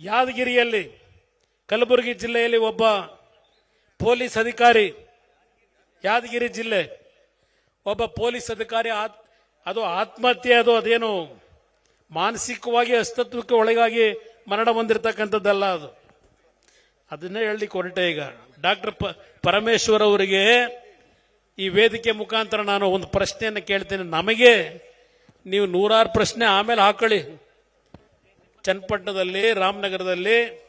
ಯಾದಗಿರಿಯಲ್ಲಿ, ಕಲಬುರಗಿ ಜಿಲ್ಲೆಯಲ್ಲಿ ಒಬ್ಬ ಪೊಲೀಸ್ ಅಧಿಕಾರಿ, ಯಾದಗಿರಿ ಜಿಲ್ಲೆ, ಒಬ್ಬ ಪೊಲೀಸ್ ಅಧಿಕಾರಿ ಆತ್, ಅದು ಆತ್ಮಹತ್ಯೆ, ಅದು ಅದೇನು ಮಾನಸಿಕವಾಗಿ ಅಸ್ತಿತ್ವಕ್ಕೆ ಒಳಗಾಗಿ ಮರಣ ಹೊಂದಿರತಕ್ಕಂಥದ್ದಲ್ಲ ಅದು. ಅದನ್ನೇ ಹೇಳಲಿಕ್ಕೆ ಹೊರಟೆ ಈಗ. ಡಾಕ್ಟರ್ ಪ, ಪರಮೇಶ್ವರ್ ಅವರಿಗೆ ಈ ವೇದಿಕೆ ಮುಖಾಂತರ ನಾನು ಒಂದು ಪ್ರಶ್ನೆಯನ್ನು ಕೇಳ್ತೇನೆ. ನಮಗೆ ನೀವು ನೂರಾರು ಪ್ರಶ್ನೆ ಆಮೇಲೆ ಹಾಕೊಳ್ಳಿ. ಚನ್ನಪಟ್ಟಣದಲ್ಲಿ, ರಾಮನಗರದಲ್ಲಿ,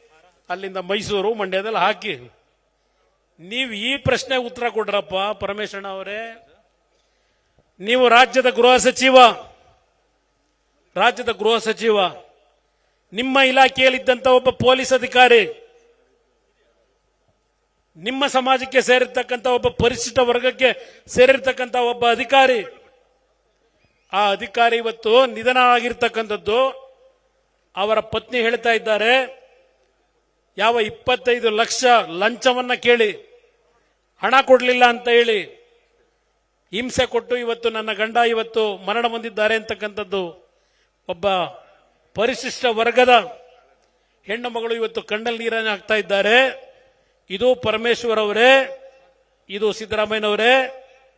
ಅಲ್ಲಿಂದ ಮೈಸೂರು ಮಂಡ್ಯದಲ್ಲಿ ಹಾಕಿ. ನೀವು ಈ ಪ್ರಶ್ನೆ ಉತ್ತರ ಕೊಡ್ರಪ್ಪ ಪರಮೇಶ್ವರಣ ಅವರೇ. ನೀವು ರಾಜ್ಯದ ಗೃಹ ಸಚಿವ. ರಾಜ್ಯದ ಗೃಹ ಸಚಿವ. ನಿಮ್ಮ ಇಲಾಖೆಯಲ್ಲಿದ್ದಂಥ ಒಬ್ಬ ಪೊಲೀಸ್ ಅಧಿಕಾರಿ. ನಿಮ್ಮ ಸಮಾಜಕ್ಕೆ ಸೇರಿರ್ತಕ್ಕಂಥ ಒಬ್ಬ ಪರಿಶಿಷ್ಟ ವರ್ಗಕ್ಕೆ ಸೇರಿರ್ತಕ್ಕಂಥ ಒಬ್ಬ ಅಧಿಕಾರಿ. ಆ ಅಧಿಕಾರಿ ಇವತ್ತು ನಿಧನ ಆಗಿರ್ತಕ್ಕಂಥದ್ದು ಅವರ ಪತ್ನಿ ಹೇಳ್ತಾ ಇದ್ದಾರೆ, ಯಾವ ಇಪ್ಪತ್ತೈದು ಲಕ್ಷ ಲಂಚವನ್ನ ಕೇಳಿ, ಹಣ ಕೊಡಲಿಲ್ಲ ಅಂತ ಹೇಳಿ, ಹಿಂಸೆ ಕೊಟ್ಟು ಇವತ್ತು ನನ್ನ ಗಂಡ ಇವತ್ತು ಮರಣ ಹೊಂದಿದ್ದಾರೆ ಅಂತಕ್ಕಂಥದ್ದು ಒಬ್ಬ ಪರಿಶಿಷ್ಟ ವರ್ಗದ ಹೆಣ್ಣು ಮಗಳು ಇವತ್ತು ಕಣ್ಣಲ್ಲಿ ನೀರನ್ನು ಹಾಕ್ತಾ ಇದ್ದಾರೆ. ಇದು ಪರಮೇಶ್ವರ್ ಅವರೇ, ಇದು ಸಿದ್ದರಾಮಯ್ಯನವರೇ,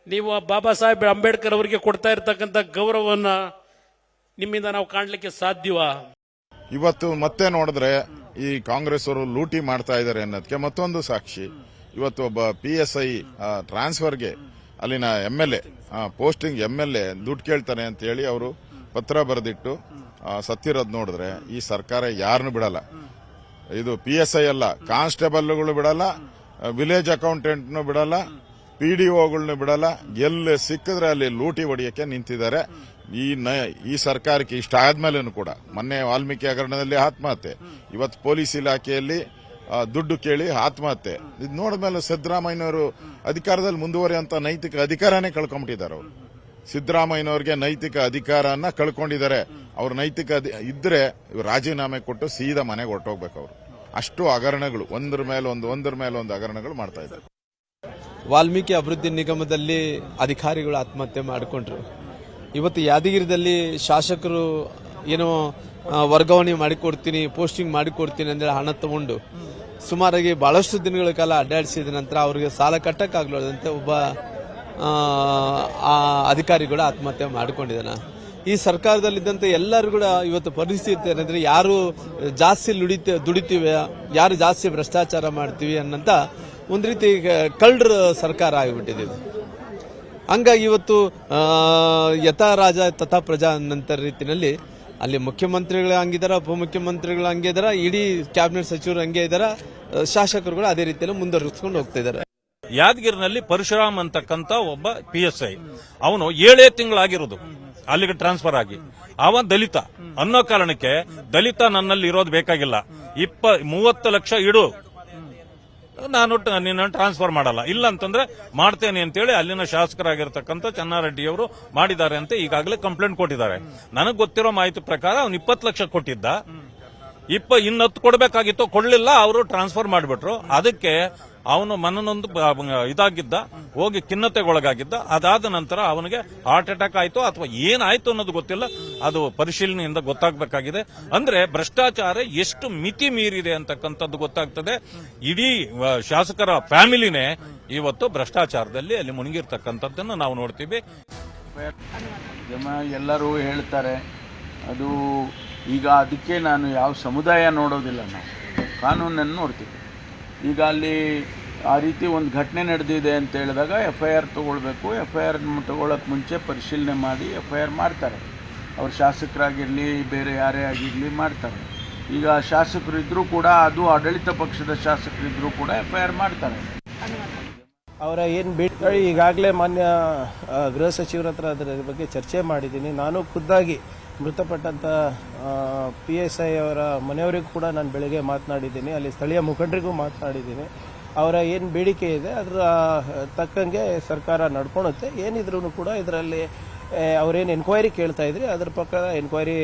ನೀವು ಬಾಬಾ ಸಾಹೇಬ್ ಅಂಬೇಡ್ಕರ್ ಅವರಿಗೆ ಕೊಡ್ತಾ ಇರತಕ್ಕಂಥ ಗೌರವವನ್ನ ನಿಮ್ಮಿಂದ ನಾವು ಕಾಣಲಿಕ್ಕೆ ಸಾಧ್ಯವಾ? ಇವತ್ತು ಮತ್ತೆ ನೋಡಿದ್ರೆ ಈ ಕಾಂಗ್ರೆಸ್ ಅವರು ಲೂಟಿ ಮಾಡ್ತಾ ಇದ್ದಾರೆ ಅನ್ನೋದಕ್ಕೆ ಮತ್ತೊಂದು ಸಾಕ್ಷಿ. ಇವತ್ತು ಒಬ್ಬ ಪಿ ಎಸ್ ಐ ಟ್ರಾನ್ಸ್ಫರ್ಗೆ ಅಲ್ಲಿನ M L A posting M L A ದುಡ್ಡು ಕೇಳ್ತಾನೆ ಅಂತ ಹೇಳಿ ಅವರು ಪತ್ರ ಬರೆದಿಟ್ಟು ಸತ್ತಿರೋದು ನೋಡಿದ್ರೆ ಈ ಸರ್ಕಾರ ಯಾರನ್ನು ಬಿಡಲ್ಲ. ಇದು ಪಿ ಎಸ್ ಐ ಅಲ್ಲ, ಕಾನ್ಸ್ಟೇಬಲ್ಗಳು ಬಿಡಲ್ಲ, ವಿಲೇಜ್ ಅಕೌಂಟೆಂಟ್ನು ಬಿಡಲ್ಲ ಪಿ ಡಿ ಒಗಳನ್ನ ಬಿಡಲ್ಲ. ಎಲ್ಲಿ ಸಿಕ್ಕಿದ್ರೆ ಅಲ್ಲಿ ಲೂಟಿ ಹೊಡಿಯಕ್ಕೆ ನಿಂತಿದ್ದಾರೆ. ಈ ನ- ಈ ಸರ್ಕಾರಕ್ಕೆ ಇಷ್ಟ ಆದ್ಮೇಲೂ ಕೂಡ, ಮೊನ್ನೆ ವಾಲ್ಮೀಕಿ ಹಗರಣದಲ್ಲಿ ಆತ್ಮಹತ್ಯೆ. ಇವತ್ತು ಪೊಲೀಸ್ ಇಲಾಖೆಯಲ್ಲಿ ದುಡ್ಡು ಕೇಳಿ ಆತ್ಮಹತ್ಯೆ. ಇದು ನೋಡಿದ್ಮೇಲೆ ಸಿದ್ದರಾಮಯ್ಯನವರು ಅಧಿಕಾರದಲ್ಲಿ ಮುಂದುವರಿಯುವಂತ ನೈತಿಕ ಅಧಿಕಾರನೇ ಕಳ್ಕೊಂಬಿಟ್ಟಿದ್ದಾರೆ ಅವರು. ಸಿದ್ದರಾಮಯ್ಯನವ್ರಿಗೆ ನೈತಿಕ ಅಧಿಕಾರನ ಕಳ್ಕೊಂಡಿದ್ದಾರೆ. ಅವ್ರ ನೈತಿಕ ಇದ್ರೆ ರಾಜೀನಾಮೆ ಕೊಟ್ಟು ಸೀದಾ ಮನೆಗೆ ಹೊರಟೋಗ್ಬೇಕು ಅವರು. ಅಷ್ಟು ಹಗರಣಗಳು, ಒಂದ್ರ ಮೇಲೆ ಒಂದು, ಒಂದ್ರ ಮೇಲೆ ಒಂದು ಹಗರಣಗಳು ಮಾಡ್ತಾ ಇದ್ದಾರೆ. ವಾಲ್ಮೀಕಿ ಅಭಿವೃದ್ಧಿ ನಿಗಮದಲ್ಲಿ ಅಧಿಕಾರಿಗಳು ಆತ್ಮಹತ್ಯೆ ಮಾಡಿಕೊಂಡ್ರು. ಇವತ್ತು ಯಾದಗಿರಿದಲ್ಲಿ ಶಾಸಕರು ಏನೋ ವರ್ಗಾವಣೆ ಮಾಡಿಕೊಡ್ತೀನಿ, ಪೋಸ್ಟಿಂಗ್ ಮಾಡಿಕೊಡ್ತೀನಿ ಅಂದ್ರೆ ಹಣ ತಗೊಂಡು ಸುಮಾರಾಗಿ ಬಹಳಷ್ಟು ದಿನಗಳ ಕಾಲ ಅಡ್ಡಾಡಿಸಿದ ನಂತರ ಅವರಿಗೆ ಸಾಲ ಕಟ್ಟಕ್ಕಾಗ್ಲಾರ್ದಂತೆ ಒಬ್ಬ ಅಧಿಕಾರಿಗಳು ಆತ್ಮಹತ್ಯೆ ಮಾಡಿಕೊಂಡಿದ್ದಾನೆ. ಈ ಸರ್ಕಾರದಲ್ಲಿದ್ದಂಥ ಎಲ್ಲರೂ ಕೂಡ ಇವತ್ತು ಪರಿಸ್ಥಿತಿ ಏನಂದ್ರೆ ಯಾರು ಜಾಸ್ತಿ ದುಡಿತ ದುಡಿತೀವಿ, ಯಾರು ಜಾಸ್ತಿ ಭ್ರಷ್ಟಾಚಾರ ಮಾಡ್ತೀವಿ ಅನ್ನಂತ ಒಂದು ರೀತಿ ಕಳ್ಳರ ಸರ್ಕಾರ ಆಗಿಬಿಟ್ಟಿದೆ ಹಂಗಾಗಿ ಇವತ್ತು ಯಥಾ ರಾಜ, ತಥಾ ಪ್ರಜಾ ಅನ್ನಂತ ರೀತಿಯಲ್ಲಿ ಅಲ್ಲಿ ಮುಖ್ಯಮಂತ್ರಿಗಳು ಹಂಗಿದಾರ ಉಪಮುಖ್ಯಮಂತ್ರಿಗಳು ಹಂಗೆ ಇದಾರ, ಇಡೀ ಕ್ಯಾಬಿನೆಟ್ ಸಚಿವರು ಹಂಗೆ ಇದಾರ ಶಾಸಕರುಗಳು ಅದೇ ರೀತಿಯಲ್ಲಿ ಮುಂದುವರಿಸ್ಕೊಂಡು ಹೋಗ್ತಾ ಇದ್ದಾರೆ ಯಾದಗಿರಿನಲ್ಲಿ ಪರಶುರಾಮ್ ಅಂತಕ್ಕಂಥ ಒಬ್ಬ ಪಿ ಎಸ್ ಐ ಅವನು ಏಳೇ ತಿಂಗಳಾಗಿರೋದು, ಅಲ್ಲಿಗೆ ಟ್ರಾನ್ಸ್ಫರ್ ಆಗಿ. ಅವ ದಲಿತ. ಅನ್ನೋ ಕಾರಣಕ್ಕೆ ದಲಿತ ನನ್ನಲ್ಲಿ ಇರೋದು ಬೇಕಾಗಿಲ್ಲ. ಇಪ್ಪ, ಮೂವತ್ತು ಲಕ್ಷ ಇಡು. ನಾನು ನಿನ್ನ ಟ್ರಾನ್ಸ್ಫರ್ ಮಾಡಲ್ಲ. ಇಲ್ಲ ಅಂತಂದ್ರೆ ಮಾಡ್ತೇನೆ ಅಂತೇಳಿ ಅಲ್ಲಿನ ಶಾಸಕರಾಗಿರ್ತಕ್ಕಂಥ ಚೆನ್ನಾರೆಡ್ಡಿಯವರು ಮಾಡಿದ್ದಾರೆ ಅಂತ ಈಗಾಗಲೇ ಕಂಪ್ಲೇಂಟ್ ಕೊಟ್ಟಿದ್ದಾರೆ. ನನಗೆ ಗೊತ್ತಿರೋ ಮಾಹಿತಿ ಪ್ರಕಾರ ಅವ್ನು ಇಪ್ಪತ್ತು ಲಕ್ಷ ಕೊಟ್ಟಿದ್ದ. ಇಪ್ಪ ಇನ್ನತ್ತು ಕೊಡಬೇಕಾಗಿತ್ತು, ಕೊಡ್ಲಿಲ್ಲ, ಅವರು ಟ್ರಾನ್ಸ್ಫರ್ ಮಾಡಿಬಿಟ್ರು. ಅದಕ್ಕೆ ಅವನು ಮನನೊಂದು ಇದಾಗಿದ್ದ, ಹೋಗಿ ಖಿನ್ನತೆಗೊಳಗಾಗಿದ್ದ, ಅದಾದ ನಂತರ ಅವನಿಗೆ ಹಾರ್ಟ್ ಅಟ್ಯಾಕ್ ಆಯಿತು ಅಥವಾ ಏನಾಯ್ತು ಅನ್ನೋದು ಗೊತ್ತಿಲ್ಲ. ಅದು ಪರಿಶೀಲನೆಯಿಂದ ಗೊತ್ತಾಗಬೇಕಾಗಿದೆ. ಅಂದ್ರೆ ಭ್ರಷ್ಟಾಚಾರ ಎಷ್ಟು ಮಿತಿ ಮೀರಿದೆ ಅಂತಕ್ಕಂಥದ್ದು ಗೊತ್ತಾಗ್ತದೆ. ಇಡೀ ಶಾಸಕರ ಫ್ಯಾಮಿಲಿನೇ ಇವತ್ತು ಭ್ರಷ್ಟಾಚಾರದಲ್ಲಿ ಅಲ್ಲಿ ಮುಳುಗಿರ್ತಕ್ಕಂಥದ್ದನ್ನು ನಾವು ನೋಡ್ತೀವಿ. ಎಲ್ಲರೂ ಹೇಳ್ತಾರೆ, ಅದು ಈಗ ಅದಕ್ಕೆ ನಾನು ಯಾವ ಸಮುದಾಯ ನೋಡೋದಿಲ್ಲ ನಾವು. ಕಾನೂನನ್ನು ನೋಡ್ತೀವಿ. ಈಗ ಅಲ್ಲಿ ಆ ರೀತಿ ಒಂದು ಘಟನೆ ನಡೆದಿದೆ ಅಂತ ಹೇಳಿದಾಗ ಎಫ್ ಐ ಆರ್ ತೊಗೊಳ್ಬೇಕು ಎಫ್ ಐ ಆರ್ ತೊಗೊಳಕ್ಕೆ ಮುಂಚೆ ಪರಿಶೀಲನೆ ಮಾಡಿ ಎಫ್ ಐ ಆರ್ ಮಾಡ್ತಾರೆ. ಅವ್ರು ಶಾಸಕರಾಗಿರಲಿ, ಬೇರೆ ಯಾರೇ ಆಗಿರಲಿ ಮಾಡ್ತಾರೆ. ಈಗ ಶಾಸಕರು ಇದ್ದರೂ ಕೂಡ ಅದು ಆಡಳಿತ ಪಕ್ಷದ ಶಾಸಕರಿದ್ದರೂ ಕೂಡ ಎಫ್ ಐ ಆರ್ ಮಾಡ್ತಾರೆ ಅವರ ಏನು ಬೇಡಿಕೆ ಈಗಾಗಲೇ ಮಾನ್ಯ ಗೃಹ ಸಚಿವರ ಹತ್ರ ಅದರ ಬಗ್ಗೆ ಚರ್ಚೆ ಮಾಡಿದ್ದೀನಿ. ನಾನು ಖುದ್ದಾಗಿ ಮೃತಪಟ್ಟಂಥ ಪಿ ಎಸ್ ಐ ಅವರ ಮನೆಯವರಿಗೂ ಕೂಡ ನಾನು ಬೆಳಗ್ಗೆ ಮಾತನಾಡಿದ್ದೀನಿ. ಅಲ್ಲಿ ಸ್ಥಳೀಯ ಮುಖಂಡರಿಗೂ ಮಾತನಾಡಿದ್ದೀನಿ. ಅವರ ಏನು ಬೇಡಿಕೆ ಇದೆ, ಅದರ ತಕ್ಕಂಗೆ ಸರ್ಕಾರ ನಡ್ಕೊಳುತ್ತೆ. ಏನಿದ್ರೂ ಕೂಡ ಇದರಲ್ಲಿ ಅವರೇನು ಎನ್ಕ್ವೈರಿ ಕೇಳ್ತಾ ಇದ್ರಿ? ಅದರ ಪ್ರಕಾರ ಎನ್ಕ್ವೈರಿ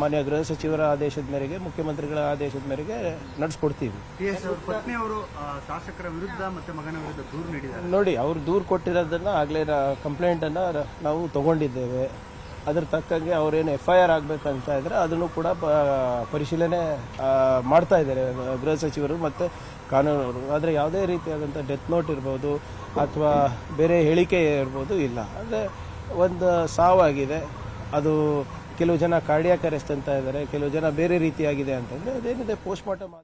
ಮಾನ್ಯ ಗೃಹ ಸಚಿವರ ಆದೇಶದ ಮೇರೆಗೆ ಮುಖ್ಯಮಂತ್ರಿಗಳ ಆದೇಶದ ಮೇರೆಗೆ ನಡೆಸ್ಕೊಡ್ತೀವಿ. ಟಿಎಸ್ ಅವ್ರ ಪತ್ನಿಯವರು ಶಾಸಕರ ವಿರುದ್ಧ ಮತ್ತೆ ಮಗನ ವಿರುದ್ಧ ದೂರು ನೀಡಿದ್ದಾರೆ. ನೋಡಿ ಅವ್ರು ದೂರು ಕೊಟ್ಟಿರೋದನ್ನ ಆಗಲೇ ಕಂಪ್ಲೇಂಟನ್ನು ನಾವು ತಗೊಂಡಿದ್ದೇವೆ. ಅದ್ರ ತಕ್ಕಂಗೆ ಅವ್ರೇನು ಎಫ್ ಐ ಆರ್ ಆಗ್ಬೇಕಂತ ಇದ್ರೆ ಅದನ್ನು ಕೂಡ ಪರಿಶೀಲನೆ ಮಾಡ್ತಾ ಇದ್ದಾರೆ ಗೃಹ ಸಚಿವರು ಮತ್ತು ಕಾನೂನವರು ಆದರೆ ಯಾವುದೇ ರೀತಿಯಾದಂಥ ಡೆತ್ ನೋಟ್ ಇರ್ಬೋದು ಅಥವಾ ಬೇರೆ ಹೇಳಿಕೆ ಇರ್ಬೋದು ಇಲ್ಲ. ಅಂದರೆ ಒಂದು ಸಾವಾಗಿದೆ. ಅದು ಕೆಲವು ಜನ ಕಾರ್ಡಿಯಾಕ್ ಅಂತ ಇದ್ದಾರೆ, ಕೆಲವು ಜನ ಬೇರೆ ರೀತಿಯಾಗಿದೆ ಅಂತಂದರೆ ಅದೇನಿದೆ ಪೋಸ್ಟ್ ಮಾರ್ಟಮ್